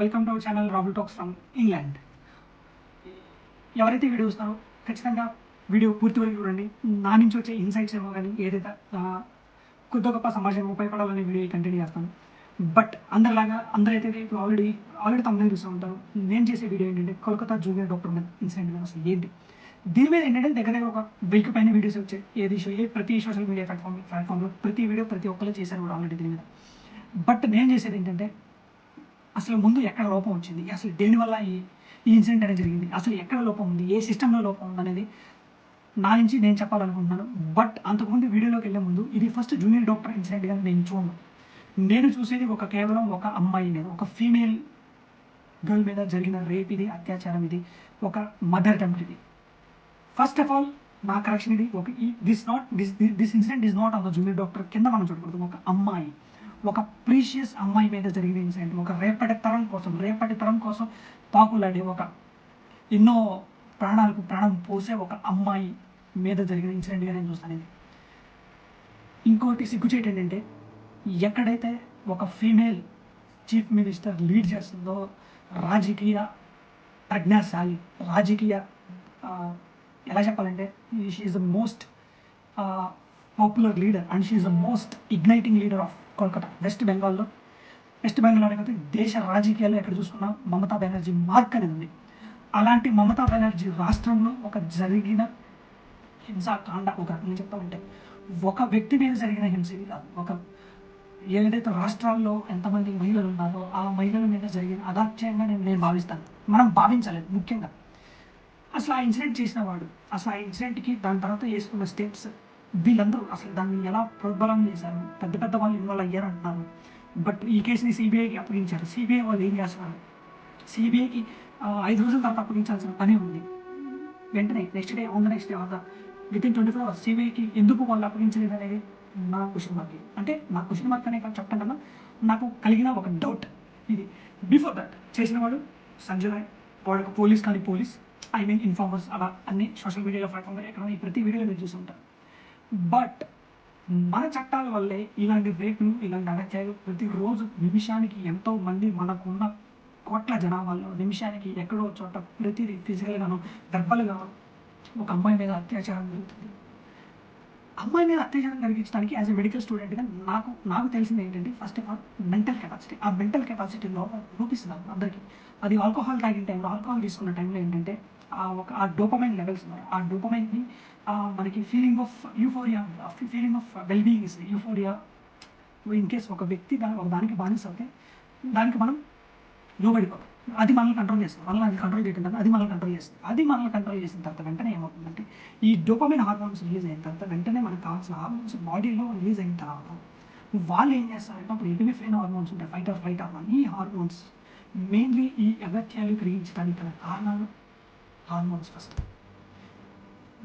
Welcome to our channel Rahul talks from England ఎవరైతే video చూస్తారో ఖచ్చితంగా వీడియో పూర్తి వరకు చూడండి. నా నుంచి వచ్చే ఇన్సైట్స్ ఏమో కానీ ఏదైతే కొద్ది గొప్ప సమాజం ఉపయోగపడాలని వీడియో కంటిన్యూ చేస్తాను. బట్ అందరిలాగా అందరైతే ఇప్పుడు ఆల్రెడీ ఆల్రెడీ తమిళ చూస్తూ ఉంటారు. నేను చేసే వీడియో ఏంటంటే కోల్కతా జూనియర్ డాక్టర్ మీద ఇన్సిడెంట్ మీద అసలు ఏంటి? దీని మీద ఏంటంటే దగ్గర దగ్గర ఒక వెయ్యి పైన వీడియోస్ వచ్చాయి ఏది షో ఏ ప్రతి సోషల్ మీడియా ప్లాట్ఫామ్ ప్లాట్ఫామ్లో ప్రతి వీడియో ప్రతి ఒక్కరు చేశారు కూడా ఆల్రెడీ దీని మీద. బట్ నేను చేసేది ఏంటంటే అసలు ముందు ఎక్కడ లోపం వచ్చింది? అసలు దేనివల్ల ఈ ఈ ఇన్సిడెంట్ అనేది జరిగింది? అసలు ఎక్కడ లోపం ఉంది? ఏ సిస్టంలో లోపం ఉంది అనేది నా నుంచి నేను చెప్పాలనుకుంటున్నాను. బట్ అంతకుముందు వీడియోలోకి వెళ్ళే ముందు ఇది ఫస్ట్ జూనియర్ డాక్టర్ ఇన్సిడెంట్గా నేను చూడను. నేను చూసేది ఒక కేవలం ఒక అమ్మాయి మీద ఒక ఫీమేల్ గర్ల్ మీద జరిగిన రేప్ ఇది అత్యాచారం ఇది ఒక మదర్ అటెంప్ట్ ఇది. ఫస్ట్ ఆఫ్ ఆల్ నా కరెక్షన్ ఇది ఒక this not this this incident is not on the junior doctor కింద మనం చూడకూడదు. ఒక అమ్మాయి. ఒక ప్రీషియస్ అమ్మాయి మీద జరిగిన ఇన్సిడెంట్ ఒక రేపటి తరం కోసం రేపటి తరం కోసం పాకులాడి ఒక ఎన్నో ప్రాణాలకు ప్రాణం పోసే ఒక అమ్మాయి మీద జరిగిన ఇన్సిడెంట్గా నేను చూస్తాను ఇది. ఇంకోటి సిగ్గుచేట్ ఏంటంటే ఎక్కడైతే ఒక ఫీమేల్ చీఫ్ మినిస్టర్ లీడ్ చేస్తుందో రాజకీయ ప్రజ్ఞాశాలి రాజకీయ ఎలా చెప్పాలంటే she's the most popular leader and she's the most igniting leader of Kolkata West బెంగాల్లో వెస్ట్ బెంగాల్ అనేది దేశ రాజకీయాల్లో ఎక్కడ చూసుకున్నా మమతా బెనర్జీ మార్క్ అనేది ఉంది. అలాంటి మమతా బెనర్జీ రాష్ట్రంలో ఒక జరిగిన హింసాకాండ ఒక నేను చెప్తానంటే ఒక వ్యక్తి మీద జరిగిన హింస ఇది కాదు. ఒక ఏదైతే రాష్ట్రాల్లో ఎంతమంది మహిళలు ఉన్నారో ఆ మహిళల మీద జరిగిన అదాత్యంగా నేను నేను భావిస్తాను. మనం భావించలేదు ముఖ్యంగా. అసలు ఆ ఇన్సిడెంట్ చేసిన వాడు అసలు ఆ ఇన్సిడెంట్కి దాని తర్వాత వేసుకున్న స్టెప్స్ వీళ్ళందరూ అసలు దాన్ని ఎలా ప్రోద్బలం చేశారు? పెద్ద పెద్ద వాళ్ళు ఇన్వాల్వ్ అయ్యారు అంటున్నారు బట్ ఈ కేసుని సిబిఐకి అప్పగించారు. సిబిఐ వాళ్ళు ఏం చేస్తున్నారు? సిబిఐకి ఐదు రోజుల తర్వాత అప్పగించాల్సిన పని ఉంది. వెంటనే next day on the next day వద్ద within twenty four hours సిబిఐకి ఎందుకు వాళ్ళు అప్పగించలేదు అనేది నా క్వశ్చన్ మార్క్ అంటే నా క్వశ్చన్ మార్క్ అనే చెప్పడం కన్నా నాకు కలిగిన ఒక డౌట్ ఇది. బిఫోర్ దట్ చేసిన వాడు సంజయ్ రాయ్ వాడు పోలీస్ కానీ పోలీస్ ఐ మీన్ ఇన్ఫార్మర్స్ అలా అన్ని సోషల్ మీడియా ప్లాట్ఫామ్లో ఎక్కడ ఈ ప్రతి వీడియోలో మీరు చూసి ఉంటారు బట్ మన చట్టాల వల్లే ఇలాంటి రేపులు ఇలాంటి అగత్యాలు ప్రతిరోజు నిమిషానికి ఎంతో మంది మనకున్న కోట్ల జనాభాలో నిమిషానికి ఎక్కడో చోట ప్రతిదీ ఫిజికల్గాను వెర్బల్గాను ఒక అమ్మాయి మీద అత్యాచారం జరుగుతుంది. అమ్మాయి మీద అత్యాచారం కలిగించడానికి యాజ్ ఎ మెడికల్ స్టూడెంట్గా నాకు నాకు తెలిసింది ఏంటంటే first of all mental capacity ఆ మెంటల్ కెపాసిటీలో చూపిస్తున్నాను అందరికీ. అది ఆల్కహాల్ తాగిన టైంలో ఆల్కహాల్ తీసుకున్న టైంలో ఏంటంటే ఒక ఆ డోపమైన్ లెవెల్స్ ఉన్నాయి ఆ డోపమైన్ని మనకి feeling of euphoria feeling of wellbeing ఇస్తుంది యూఫోరియా ఇన్ కేస్ ఒక వ్యక్తి దాని ఒక దానికి బానిస అవుతే దానికి మనం లోబడిపోతాం అది మనల్ని కంట్రోల్ చేస్తుంది. మనల్ని అది కంట్రోల్ చేయడం తర్వాత అది మనల్ని కంట్రోల్ చేస్తుంది. అది మనల్ని కంట్రోల్ చేసిన తర్వాత వెంటనే ఏమవుతుందంటే ఈ డోపమైన్ హార్మోన్స్ రిలీజ్ అయిన తర్వాత వెంటనే మనకు కావాల్సిన హార్మోన్స్ బాడీలో రిలీజ్ అయిన తర్వాత వాళ్ళు ఏం చేస్తారంటే అప్పుడు ఎపిఫైన్ హార్మోన్స్ ఉంటాయి. ఫైట్ ఆర్ ఫైట్ హార్మోన్ ఈ హార్మోన్స్ మెయిన్లీ ఈ అగత్యాలు కలిగించడానికి కారణాలు హార్మోన్స్ ఫస్ట్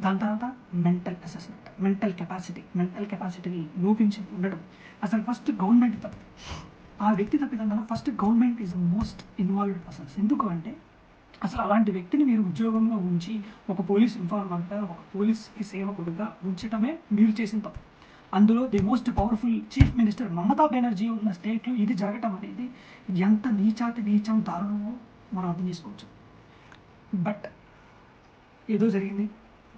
దాని తర్వాత mental assessment mental capacity mental కెపాసిటీని లోపించి ఉండడం అసలు ఫస్ట్ గవర్నమెంట్ తప్పు ఆ వ్యక్తి తప్పిదంతా first government is most involved persons ఎందుకు అంటే అసలు అలాంటి వ్యక్తిని మీరు ఉద్యోగంలో ఉంచి ఒక పోలీస్ ఇన్ఫార్మర్గా ఒక పోలీస్కి సేవకుడుగా ఉంచడమే మీరు చేసిన తప్పు. అందులో the most powerful chief minister Mamata Banerjee ఉన్న స్టేట్లో ఇది జరగటం అనేది ఎంత నీచాతి నీచం దారుణమో మనం అర్థం చేసుకోవచ్చు. బట్ ఏదో జరిగింది.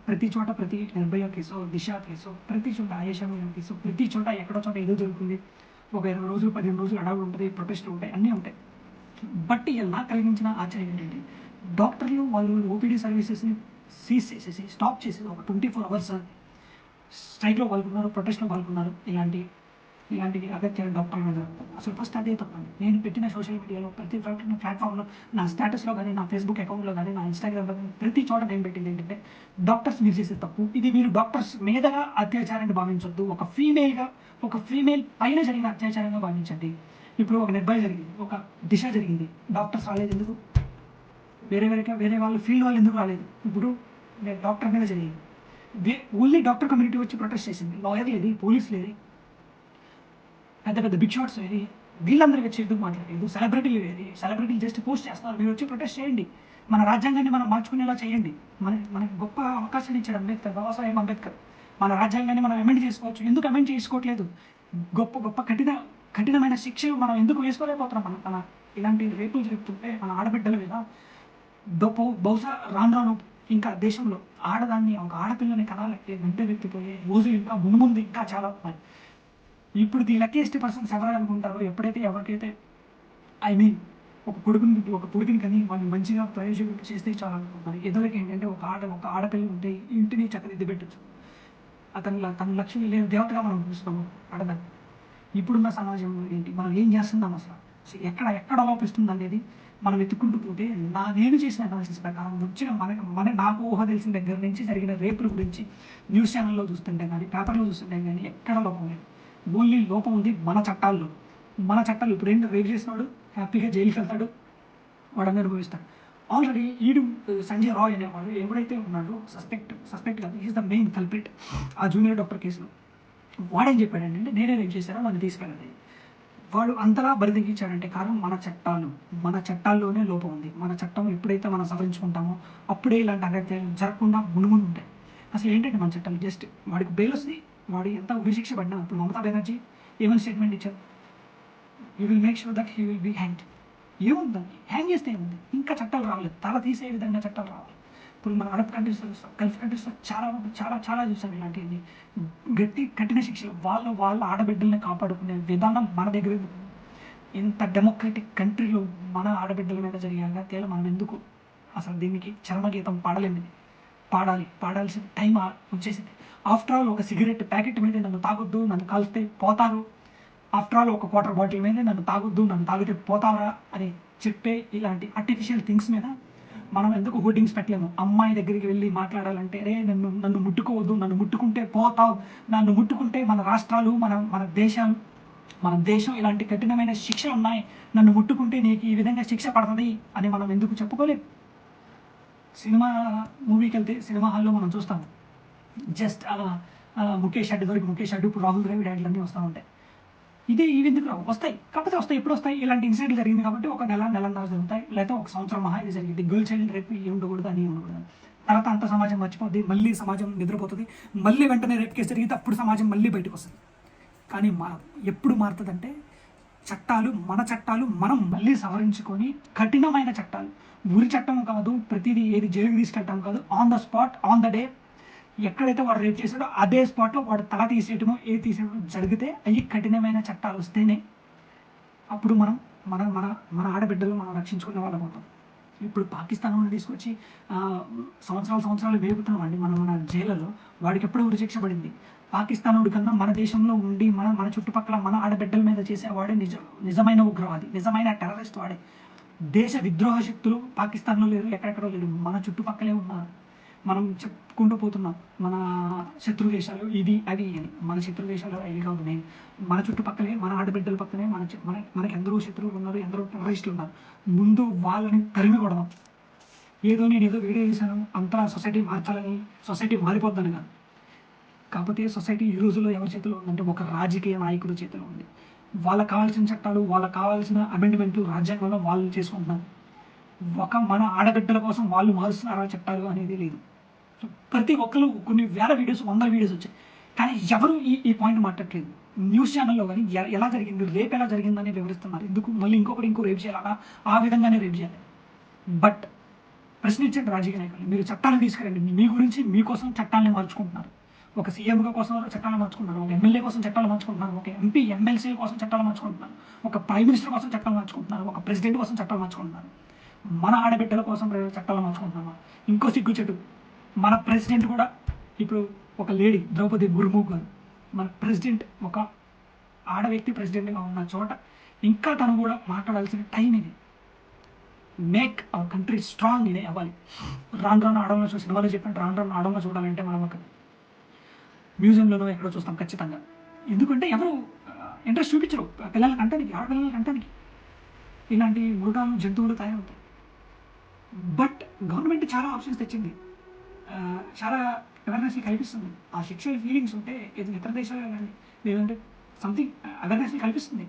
ప్రతి చోట ప్రతి నిర్భయ కేసు దిశ కేసు ప్రతి చోట ఆయేషా కేసు ప్రతి చోట ఎక్కడో చోట ఏదో జరుగుతుంది. ఒక ఇరవై రోజులు పదిహేను రోజులు అడవులు ఉంటుంది ప్రొటెస్ట్లు ఉంటాయి అన్నీ ఉంటాయి. బట్ ఎలా కలిగించిన ఆశ్చర్యం ఏంటంటే డాక్టర్లు వాళ్ళు ఓపీడీ సర్వీసెస్ని సీజ్ చేసేసి స్టాప్ చేసేసి ఒక ట్వంటీ ఫోర్ అవర్స్ స్ట్రైక్లో పాల్గొన్నారు ప్రొటెస్ట్లో పాల్గొన్నారు ఇలాంటి ఇలాంటివి అగత్యాలు డాక్టర్ అసలు ఫస్ట్ అదే తప్పండి నేను పెట్టిన సోషల్ మీడియాలో ప్రతి ప్లాట్ఫామ్లో నా స్టేటస్లో కానీ నా ఫేస్బుక్ అకౌంట్లో కానీ నా ఇన్స్టాగ్రామ్లో కానీ ప్రతి చోట నేను పెట్టింది ఏంటంటే డాక్టర్స్ మీరు చేసే తప్పు. ఇది మీరు డాక్టర్స్ మీదగా అత్యాచారాన్ని భావించొద్దు. ఒక ఫీమేల్గా ఒక ఫీమేల్ పైన జరిగిన అత్యాచారంగా భావించండి. ఇప్పుడు ఒక నిర్భయ జరిగింది ఒక దిశ జరిగింది. డాక్టర్స్ రాలేదు ఎందుకు? వేరే వేరే వేరే వాళ్ళు ఫీల్డ్ వాళ్ళు ఎందుకు రాలేదు? ఇప్పుడు నేను డాక్టర్ మీద జరిగింది. ఓన్లీ డాక్టర్ కమ్యూనిటీ వచ్చి ప్రొటెస్ట్ చేసింది. లాయర్ లేదు పోలీస్ లేదు. పెద్ద పెద్ద బిగ్ షాట్స్ వేరి వీళ్ళందరికీ వచ్చి ఎందుకు మాట్లాడలేదు సెలబ్రిటీలు ఏది సెలబ్రిటీలు జస్ట్ పోస్ట్ చేస్తున్నారు. మీరు వచ్చి ప్రొటెస్ట్ చేయండి. మన రాజ్యాంగాన్ని మనం మార్చుకునేలా చేయండి. మన మనకి గొప్ప అవకాశాన్ని ఇచ్చాడు అంబేద్కర్ బాబాసాహెబ్ అంబేద్కర్. మన రాజ్యాంగాన్ని మనం అమెండ్ చేసుకోవచ్చు. ఎందుకు అమెండ్ చేసుకోవట్లేదు? గొప్ప గొప్ప కఠిన కఠినమైన శిక్ష మనం ఎందుకు వేసుకోలేకపోతున్నాం? మన మన ఇలాంటి రేపులు జరుగుతుంటే మన ఆడబిడ్డల మీద దొప్ప బహుశా రాను రాను ఇంకా దేశంలో ఆడదాన్ని ఒక ఆడపిల్లని కనాలంటే వెంట వ్యక్తిపోయే రోజు ఇంకా ముందు ముందు ఇంకా చాలా ఉన్నాయి. ఇప్పుడు ది లక్కీయెస్ట్ పర్సన్స్ ఎవరు అనుకుంటారో ఎప్పుడైతే ఎవరికైతే ఐ మీన్ ఒక కొడుకుని ఒక కొడుకుని కానీ వాళ్ళు మంచిగా ప్రయోజనం చేస్తే చాలా అనుకుంటున్నారు ఎదురుకి ఏంటంటే ఒక ఆడ ఒక ఆడపిల్ల ఉంటే ఇంటిని చక్కదిద్ది పెట్టచ్చు అతని తన లక్ష్యం లేని దేవతగా మనం చూస్తున్నాము ఆడదాన్ని. ఇప్పుడున్న సమాజం ఏంటి? మనం ఏం చేస్తున్నాం అసలు? ఎక్కడ ఎక్కడ లోపిస్తుంది అనేది మనం వెతుక్కుంటూ పోతే నా నేను చేసిన అనాలిసిస్ ప్రకారం వచ్చిన మన మన నాకు ఊహ తెలిసిన దగ్గర నుంచి జరిగిన రేపుల గురించి న్యూస్ ఛానల్లో చూస్తుంటే కానీ పేపర్లో చూస్తుంటే కానీ ఎక్కడ లోపం లేదు. ఓన్లీ లోపం ఉంది. మన చట్టాల్లో. మన చట్టాలు ఇప్పుడు ఏంటో? రేపు చేసినాడు హ్యాపీగా జైలుకి వెళ్తాడు. వాడని అనుభవిస్తాడు. ఆల్రెడీ ఈడు సంజయ్ రాయ్ అనేవాడు ఎవడైతే ఉన్నాడో సస్పెక్ట్ సస్పెక్ట్ కాదు. ఈజ్ ద మెయిన్ కల్పిట్ ఆ జూనియర్ డాక్టర్ కేసులో. వాడేం చెప్పాడంటే నేనే రేపు చేశాను వాడిని తీసుకెళ్ళండి. వాడు అంతలా బరిదెగించాడంటే కారణం మన చట్టాలు. మన చట్టాల్లోనే లోపం ఉంది. మన చట్టం ఎప్పుడైతే మనం సవరించుకుంటామో అప్పుడే ఇలాంటి అగత్యాలు జరగకుండా మునుమును ఉంటాయి. అసలు ఏంటంటే మన చట్టాలు? జస్ట్ వాడికి బెయిల్ వస్తుంది వాడు ఎంత ఉరిశిక్ష పడినా ఇప్పుడు మమతా బెనర్జీ ఏమైనా స్టేట్మెంట్ ఇచ్చారు. You will make sure that he will be hang ఏముందండి? హ్యాంగ్ చేస్తే ఏముంది? ఇంకా చట్టాలు రాలేదు తల తీసే విధంగా చట్టాలు రావాలి. ఇప్పుడు మన అరబ్ కంట్రీస్లో చూస్తాం. గల్ఫ్ కంట్రీస్లో చాలా చాలా చాలా చూసాం ఇలాంటివి గట్టి కఠిన శిక్షలు. వాళ్ళు వాళ్ళ ఆడబిడ్డల్ని కాపాడుకునే విధానం మన దగ్గర ఎంత ఇంత డెమోక్రటిక్ కంట్రీలో మన ఆడబిడ్డల మీద జరిగాక తేల మనం ఎందుకు అసలు దీనికి చర్మగీతం పాడలేము పాడాలి పాడాల్సిన టైం వచ్చేసింది. ఆఫ్టర్ ఆల్ ఒక సిగరెట్ ప్యాకెట్ మీద నన్ను తాగొద్దు నన్ను కలిస్తే పోతారు. ఆఫ్టర్ ఆల్ ఒక వాటర్ బాటిల్ మీద నన్ను తాగొద్దు నన్ను తాగితే పోతారా అని చెప్పే ఇలాంటి ఆర్టిఫిషియల్ థింగ్స్ మీద మనం ఎందుకు హోర్డింగ్స్ పెట్టలేము? అమ్మాయి దగ్గరికి వెళ్ళి మాట్లాడాలంటే రే నన్ను నన్ను ముట్టుకోవద్దు నన్ను ముట్టుకుంటే పోతావు నన్ను ముట్టుకుంటే మన రాష్ట్రాలు మన మన దేశం మన దేశం ఇలాంటి కఠినమైన శిక్షలు ఉన్నాయి. నన్ను ముట్టుకుంటే నీకు ఈ విధంగా శిక్ష పడుతుంది అని మనం ఎందుకు చెప్పుకోలేము సినిమా మూవీకి వెళ్తే సినిమా హాల్లో మనం చూస్తాము. జస్ట్ అలా అలా ముఖేష్ అడ్డు వరకు ముఖేష్ అడ్డు ఇప్పుడు రాహుల్ ద్రవిడ్ యాడ్లు అన్నీ వస్తూ ఉంటాయి. ఇదే ఈ ఎందుకు రావు? వస్తాయి. కాకపోతే వస్తాయి. ఎప్పుడు వస్తాయి? ఇలాంటి ఇన్సిడెంట్ జరిగింది కాబట్టి ఒక నెల నెలన్నర జరుగుతాయి. లేదా ఒక సంవత్సరం మహా ఇది జరిగింది. గర్ల్ చైల్డ్ రేపు ఏ ఉండకూడదు అని ఉండకూడదు తర్వాత అంత సమాజం మర్చిపోద్ది. మళ్ళీ సమాజం నిద్రపోతుంది. మళ్ళీ వెంటనే రేపు కేసు జరిగితే అప్పుడు సమాజం మళ్ళీ బయటకు వస్తుంది కానీ మా ఎప్పుడు మారుతుందంటే చట్టాలు మన చట్టాలు మనం మళ్ళీ సవరించుకొని కఠినమైన చట్టాలు. ఊరి చట్టం కాదు ప్రతిదీ ఏది జైలుకి తీసుకెళ్ళటం కాదు. On the spot on the day ఎక్కడైతే వాడు రేపు చేశాడో అదే స్పాట్లో వాడు తల తీసేయటమో ఏ తీసేయటమో జరిగితే అవి కఠినమైన చట్టాలు వస్తేనే అప్పుడు మనం మన మన మన ఆడబిడ్డలు మనం రక్షించుకునే వాళ్ళం అవుతాం. ఇప్పుడు పాకిస్తాన్ నుండి తీసుకొచ్చి సంవత్సరాలు సంవత్సరాలు వేపుతున్నాం అండి మనం మన జైలలో వాడికి ఎప్పుడో ఉరిశిక్ష పడింది. పాకిస్తాన్ వాడి కన్నా మన దేశంలో ఉండి మన మన చుట్టుపక్కల మన ఆడబిడ్డల మీద చేసేవాడే నిజ నిజమైన ఉగ్రవాది నిజమైన టెర్రరిస్ట్ వాడే. దేశ విద్రోహ శక్తులు పాకిస్తాన్లో లేరు ఎక్కడెక్కడో లేరు మన చుట్టుపక్కలే ఉన్నారు. మనం చెప్పుకుంటూ పోతున్నాం. మన శత్రు దేశాలు ఇది అవి అని. మన శత్రు దేశాలు అవి కాదు. నేను మన చుట్టుపక్కలే మన ఆడబిడ్డల పక్కనే మన మన మనకి ఎందరో శత్రువులు ఉన్నారు ఎందరో టెర్రరిస్టులు ఉన్నారు. ముందు వాళ్ళని తరిమి కొడదాం. ఏదో నేను ఏదో వీడియో చేశాను అంతా సొసైటీ మార్చాలని సొసైటీ మారిపోద్దని కాదు. కాకపోతే సొసైటీ ఈ రోజుల్లో ఎవరి చేతిలో ఉందంటే ఒక రాజకీయ నాయకుడి చేతిలో ఉంది. వాళ్ళకి కావాల్సిన చట్టాలు వాళ్ళకి కావాల్సిన అమెండ్మెంట్లు రాజ్యాంగంలో వాళ్ళు చేసుకుంటున్నారు. ఒక మన ఆడబిడ్డల కోసం వాళ్ళు మారుస్తున్నారా చట్టాలు అనేది లేదు. ప్రతి ఒక్కరు కొన్ని వేల వీడియోస్ వందల వీడియోస్ వచ్చాయి. కానీ ఎవరు ఈ ఈ పాయింట్ మాట్లాడట్లేదు. న్యూస్ ఛానల్లో కానీ ఎలా జరిగింది రేపు ఎలా జరిగిందని వివరిస్తున్నారు. ఎందుకు మళ్ళీ ఇంకొకటి ఇంకో రేపు చేయాలా? ఆ విధంగానే రేపు చేయాలి. బట్ ప్రశ్నించండి రాజకీయ నాయకులు. మీరు చట్టాలు తీసుకురండి. మీ గురించి మీకోసం చట్టాలను మార్చుకుంటున్నారు. ఒక సీఎంగా కోసం చట్టాలు మార్చుకుంటున్నారు. ఒక ఎమ్మెల్యే కోసం చట్టాలు మార్చుకుంటున్నారు. ఒక ఎంపీ ఎమ్మెల్సీ కోసం చట్టాలు మార్చుకుంటున్నారు. ఒక ప్రైమ్ మినిస్టర్ కోసం చట్టాలు మార్చుకుంటున్నారు. ఒక ప్రెసిడెంట్ కోసం చట్టాలు మార్చుకుంటున్నారు. మన ఆడబిడ్డల కోసం చట్టాలు మార్చుకుంటున్నామా? ఇంకో సిగ్గు చెట్టు మన ప్రెసిడెంట్ కూడా ఇప్పుడు ఒక లేడీ ద్రౌపది ముర్ము గారు మన ప్రెసిడెంట్ ఒక ఆడ వ్యక్తి ప్రెసిడెంట్గా ఉన్న చోట ఇంకా తను కూడా మాట్లాడాల్సిన టైం ఇది. మేక్ అవర్ కంట్రీ స్ట్రాంగ్ ఇదే అవ్వాలి. రాను రాను ఆడంలో చూసి సినిమాలో చెప్పాను రాను రాను ఆడంలో చూడాలంటే మనం ఒక మ్యూజియంలోనో ఎక్కడో చూస్తాం ఖచ్చితంగా. ఎందుకంటే ఎవరు ఇంట్రెస్ట్ చూపించరు. పిల్లలకి అంటానికి ఆడపిల్లలకి అంటానికి ఇలాంటి మృగాలు జంతువులు తయారవుతాయి. బట్ గవర్నమెంట్ చాలా ఆప్షన్స్ తెచ్చింది. చాలా అవేర్నెస్ కల్పిస్తుంది. ఆ సెక్షువల్ ఫీలింగ్స్ ఉంటే ఇది ఇతర దేశాలు కానీ లేదంటే సంథింగ్ అవేర్నెస్ కల్పిస్తుంది.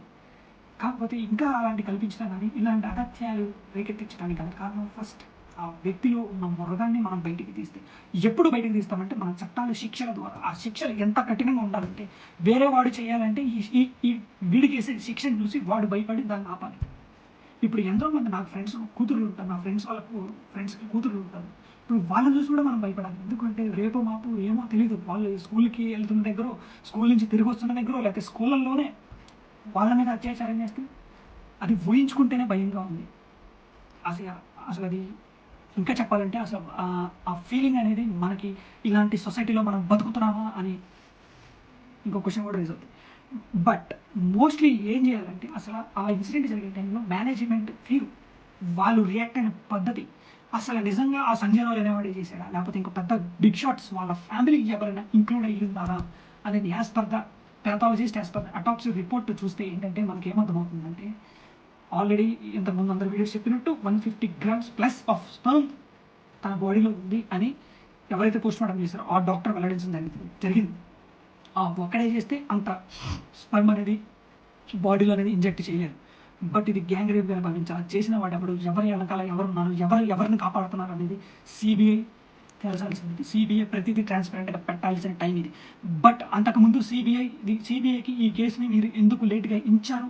కాకపోతే ఇంకా అలాంటి కల్పించడం కానీ ఇలాంటి అగత్యాలు రేకెత్తించడానికి కానీ కారణం ఫస్ట్ ఆ వ్యక్తిలో ఉన్న మృగాన్ని మనం బయటికి తీస్తే. ఎప్పుడు బయటికి తీస్తామంటే మన చట్టాలు శిక్షల ద్వారా. ఆ శిక్షలు ఎంత కఠినంగా ఉండాలంటే వేరే వాడు చేయాలంటే ఈ ఈ ఈ వీడికి వేసే శిక్షను చూసి వాడు భయపడి దాన్ని ఆపాలి. ఇప్పుడు ఎంతో మంది నాకు ఫ్రెండ్స్ కూతురు ఉంటారు. నా ఫ్రెండ్స్ వాళ్ళకు ఫ్రెండ్స్కి కూతురు ఉంటారు. ఇప్పుడు వాళ్ళని చూసి కూడా మనం భయపడాలి. ఎందుకంటే రేపు మాపు ఏమో తెలియదు వాళ్ళు స్కూల్కి వెళ్తున్న దగ్గర స్కూల్ నుంచి తిరిగి వస్తున్న దగ్గర లేకపోతే స్కూళ్ళల్లోనే వాళ్ళ మీద అత్యాచారం చేస్తే అది ఊహించుకుంటేనే భయంగా ఉంది. అసలు అసలు అది ఇంకా చెప్పాలంటే అసలు ఆ- ఫీలింగ్ అనేది మనకి ఇలాంటి సొసైటీలో మనం బతుకుతున్నామా అని ఇంకో క్వశ్చన్ కూడా రేజ్ అవుతుంది. బట్ మోస్ట్లీ ఏం చేయాలంటే అసలు ఆ ఇన్సిడెంట్ జరిగే టైంలో మేనేజ్మెంట్ తీరు వాళ్ళు రియాక్ట్ అయిన పద్ధతి అసలు నిజంగా ఆ సంజయ్ రావు అనేవాడు చేశాడా? లేకపోతే ఇంకో పెద్ద బిగ్ షాట్స్ వాళ్ళ ఫ్యామిలీకి ఎవరైనా ఇంక్లూడ్ అయ్యి ఉన్నారా? అనేది as per the pathologist as per the autopsy report చూస్తే ఏంటంటే మనకి ఏమర్థమవుతుందంటే ఆల్రెడీ ఇంతకుముందు అందరు వీడియోస్ చెప్పినట్టు one fifty grams plus of sperm తన బాడీలో ఉంది అని ఎవరైతే పోస్ట్ మార్టం చేశారో ఆ డాక్టర్ వెల్లడించడం జరిగింది జరిగింది. ఆ ఒక్కడే చేస్తే అంత స్పర్మ్ అనేది బాడీలో అనేది ఇంజెక్ట్ చేయలేదు. బట్ ఇది గ్యాంగ్ రేప్గా భావించాలి. చేసిన వాడు ఎవరు ఎవరి వెనకాల ఎవరు ఉన్నారు? ఎవరు ఎవరిని కాపాడుతున్నారు అనేది సిబిఐ తెలిసాల్సింది సిబిఐ ప్రతిదీ ట్రాన్స్పరెంట్గా పెట్టాల్సిన టైం ఇది. బట్ అంతకుముందు సిబిఐ సిబిఐకి ఈ కేసుని మీరు ఎందుకు లేట్గా ఇచ్చారు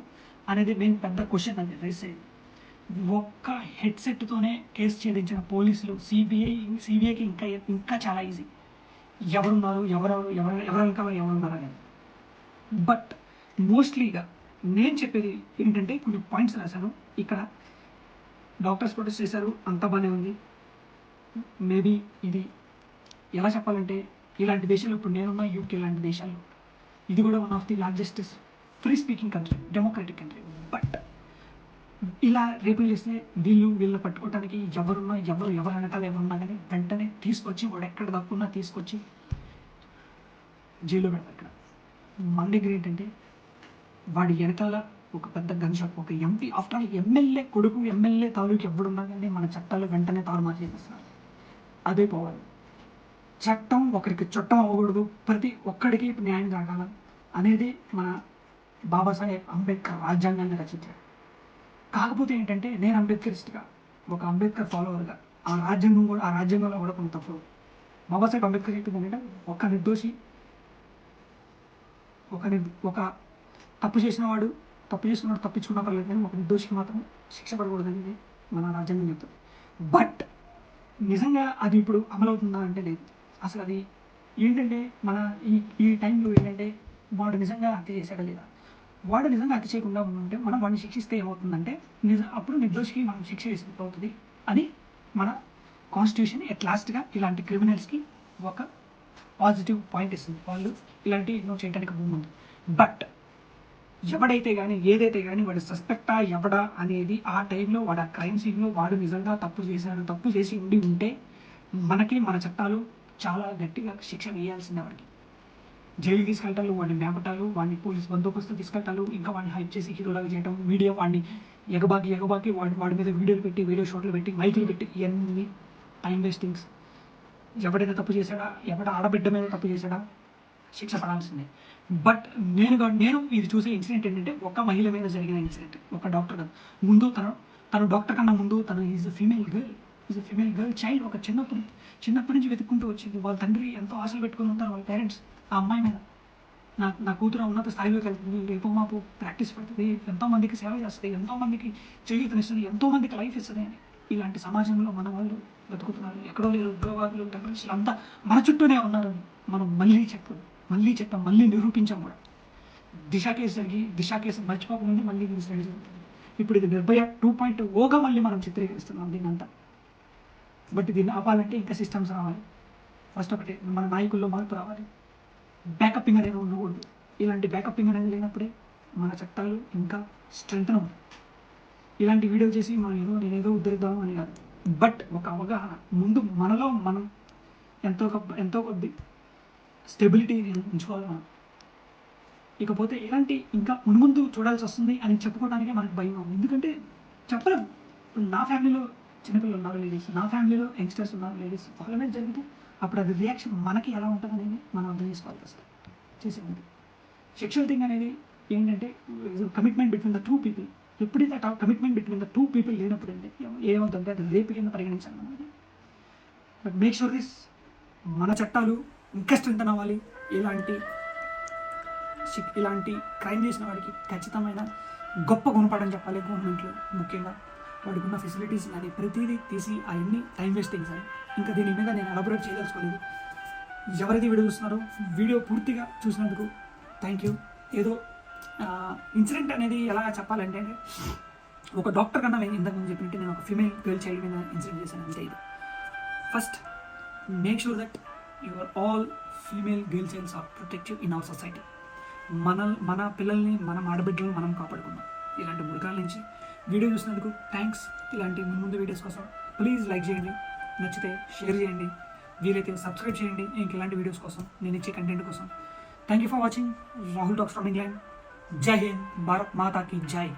అనేది మెయిన్ పెద్ద క్వశ్చన్ అది. రైస్ అయ్యింది ఒక్క హెడ్సెట్తోనే కేసు ఛేదించిన పోలీసులు సిబిఐ సిబిఐకి ఇంకా ఇంకా చాలా ఈజీ ఎవరున్నారు? ఎవరెవరు ఎవరు ఎవరు ఎవరున్నారు అనేది బట్ మోస్ట్లీగా నేను చెప్పేది ఏంటంటే కొన్ని పాయింట్స్ రాశాను. ఇక్కడ డాక్టర్స్ ప్రొటెస్ట్ చేశారు. అంతా బాగానే ఉంది. మేబీ ఇది ఎలా చెప్పాలంటే ఇలాంటి దేశాలు ఇప్పుడు నేనున్న యూకే లాంటి దేశాల్లో ఇది కూడా one of the largest free speaking country democratic country but ఇలా రేపులు చేస్తే వీళ్ళు వీళ్ళని పట్టుకోవడానికి ఎవరున్నా ఎవరు ఎవరు వెనకాల ఎవరున్నా కానీ వెంటనే తీసుకొచ్చి వాడు ఎక్కడ తప్పున్నా తీసుకొచ్చి జైల్లో పెడతారు ఇక్కడ. మన దగ్గర ఏంటంటే వాడి వెనకాల ఒక పెద్ద గన్ షాప్ ఒక ఎంపీ ఆఫ్టర్ ఆల్ ఎమ్మెల్యే కొడుకు ఎమ్మెల్యే తాలూకు ఎవడున్నా కానీ మన చట్టాలు వెంటనే తారుమారు చేసేస్తున్నారు అదే పోవాలి. చట్టం ఒకరికి చట్టం అవ్వకూడదు. ప్రతి ఒక్కడికి న్యాయం జరగాల అనేది మన బాబాసాహెబ్ అంబేద్కర్ రాజ్యాంగాన్ని రచించారు కాకపోతే ఏంటంటే నేను అంబేద్కరిస్ట్గా ఒక అంబేద్కర్ ఫాలోవర్గా ఆ రాజ్యాంగం కూడా ఆ రాజ్యాంగంలో కూడా కొంత తప్పు. బాబాసాహెబ్ అంబేద్కర్ చెప్పింది ఏంటంటే ఒక నిర్దోషి ఒక ఒక తప్పు చేసిన వాడు తప్పు చేసినవాడు తప్పించుకున్నా పర్లేదు కానీ ఒక నిర్దోషికి మాత్రం శిక్ష పడకూడదని మన రాజ్యాంగం చెప్తుంది. బట్ నిజంగా అది ఇప్పుడు అమలవుతుందా అంటే లేదు. అసలు అది ఏంటంటే మన ఈ ఈ టైంలో ఏంటంటే వాడు నిజంగా హత్య చేశాడా లేదా? వాడు నిజంగా హత్య చేయకుండా ఉంటే మనం వాడిని శిక్షిస్తే ఏమవుతుందంటే నిజ అప్పుడు నిర్దోషికి మనం శిక్ష వేసినట్టు అవుతుంది అని మన కాన్స్టిట్యూషన్ ఎట్ లాస్ట్గా ఇలాంటి క్రిమినల్స్కి ఒక పాజిటివ్ పాయింట్ ఇస్తుంది. వాళ్ళు ఇలాంటి ఎన్నో చేయడానికి భూమి ఉంది బట్ ఎవడైతే కానీ ఏదైతే కానీ వాడు సస్పెక్టా ఎవడా అనేది ఆ టైంలో వాడు ఆ క్రైమ్ సీన్లో వాడు నిజంగా తప్పు చేశాడు. తప్పు చేసి ఉండి ఉంటే మనకి మన చట్టాలు చాలా గట్టిగా శిక్ష వేయాల్సిందే వాడికి. జైలు తీసుకెళ్తారు వాడిని మేపటాలు వాడిని పోలీస్ బందోబస్తు తీసుకెళ్తారు ఇంకా వాడిని హైప్ చేసి హీరోలాగా చేయటం మీడియా వాడిని ఎగబాకి ఎగబాకి వాడి వాడి మీద వీడియోలు పెట్టి వీడియో షాట్లు పెట్టి మైకులు పెట్టి ఇవన్నీ టైం వేస్టింగ్స్ ఎవడైతే తప్పు చేశాడా? ఎవడ ఆడబిడ్డ మీద తప్పు చేశాడా? శిక్ష పడాల్సిందే. బట్ నేను నేను ఇది చూసే ఇన్సిడెంట్ ఏంటంటే ఒక మహిళ మీద జరిగిన ఇన్సిడెంట్ ఒక డాక్టర్ కాదు. ముందు తను తను డాక్టర్ కన్నా ముందు తను is female girl is female girl child ఒక చిన్నప్పుడు చిన్నప్పటి నుంచి వెతుక్కుంటూ వచ్చింది. వాళ్ళ తండ్రి ఎంతో ఆశలు పెట్టుకుని ఉంటారు వాళ్ళ పేరెంట్స్ ఆ అమ్మాయి మీద. నా నా కూతురు ఉన్నత స్థాయిలోకి వెళ్తుంది. రేపు మాపు ప్రాక్టీస్ పెడుతుంది. ఎంతోమందికి సేవ చేస్తుంది. ఎంతోమందికి చేయూతనిస్తుంది ఎంతోమందికి లైఫ్ ఇస్తుంది అని ఇలాంటి సమాజంలో మన వాళ్ళు బతుకుతున్నారు ఎక్కడో లేరు ఉగ్రవాదులు టెర్రరిస్టులు అంతా మన చుట్టూనే ఉన్నారు మనం మళ్ళీ చెప్పు మళ్ళీ చెప్పాం మళ్ళీ నిరూపించాం కూడా. దిశ కేసు జరిగి దిశ కేసు మర్చిపోకముందు మళ్ళీ ఇన్సిడెంట్ జరిగింది ఇప్పుడు ఇది నిర్భయ టూ పాయింట్ ఓగా మళ్ళీ మనం చిత్రీకరిస్తున్నాం దీని అంతా బట్ దీన్ని ఆపాలంటే ఇంకా సిస్టమ్స్ రావాలి. ఫస్ట్ ఒకటి మన నాయకుల్లో మార్పు రావాలి. బ్యాకప్పింగ్ అనేది ఉండకూడదు. ఇలాంటి బ్యాకప్పింగ్ అనేది లేనప్పుడే మన చట్టాలు ఇంకా స్ట్రెంగ్త్ ఉంటాయి ఇలాంటి వీడియో చేసి మనం ఏదో నేనేదో ఉద్ధరిద్దాం అని కాదు. బట్ ఒక అవగాహన. ముందు మనలో మనం ఎంతో ఎంతో కొద్ది స్టెబిలిటీ ఉంచుకోవాలి మనం. ఇకపోతే ఇలాంటి ఇంకా మున్ముందు చూడాల్సి వస్తుంది అని చెప్పుకోవడానికే మనకు భయం ఎందుకంటే చెప్పలేం. ఇప్పుడు నా ఫ్యామిలీలో చిన్నపిల్లలు ఉన్నారు లేడీస్. నా ఫ్యామిలీలో యంగ్స్టర్స్ ఉన్నారు లేడీస్. వాళ్ళ మీద జరిగితే అప్పుడు అది రియాక్షన్ మనకి ఎలా ఉంటుంది అనేది మనం అర్థం చేసుకోవాల్సి వస్తుంది చేసేది సెక్షువల్ థింగ్ అనేది ఏంటంటే commitment between the two people ఎప్పుడైతే ఆ commitment between the two people లేనప్పుడు అండి ఏమవుతుందంటే అది రేపు కింద పరిగణించాలి మనం. బట్ మేక్ షూర్ దిస్ మన చట్టాలు ఇంకా స్ట్రెంత్ అవ్వాలి. ఇలాంటి ఇలాంటి క్రైమ్ చేసిన వాడికి ఖచ్చితమైన గొప్ప గుణపాఠం చెప్పాలి గవర్నమెంట్లో ముఖ్యంగా. వాడికి ఉన్న ఫెసిలిటీస్ కానీ ప్రతిదీ తీసి అవన్నీ టైం వేస్టింగ్ సార్ ఇంకా దీని మీద నేను ఎలబరేట్ చేయదలుచుకోలేదు. ఎవరైతే వీడియో చూస్తున్నారో వీడియో పూర్తిగా చూసినందుకు థ్యాంక్ యూ. ఏదో ఇన్సిడెంట్ అనేది ఎలా చెప్పాలంటే ఒక డాక్టర్ కన్నా నేను ఇంతకుముందు చెప్పినట్టు నేను ఒక ఫీమేల్ గర్ల్ చైల్డ్ మీద ఇన్సిడెంట్ చేశాను. అంతే ఇది. First make sure that your all female girls childs are protective in our society. మన మన పిల్లల్ని మనం ఆడబిడ్డలను మనం కాపాడుకుందాం. ఇలాంటి మురకాల నుంచి వీడియో చూసినందుకు థ్యాంక్స్. ఇలాంటి ముందు ముందు వీడియోస్ కోసం ప్లీజ్ లైక్ చేయండి నచ్చితే షేర్ చేయండి వీలైతే సబ్స్క్రైబ్ చేయండి. ఇంక ఇలాంటి వీడియోస్ కోసం నేను ఇచ్చే కంటెంట్ కోసం. Thank you for watching Rahul talks from England. జై హింద్. భారత్ మాతాకి జై.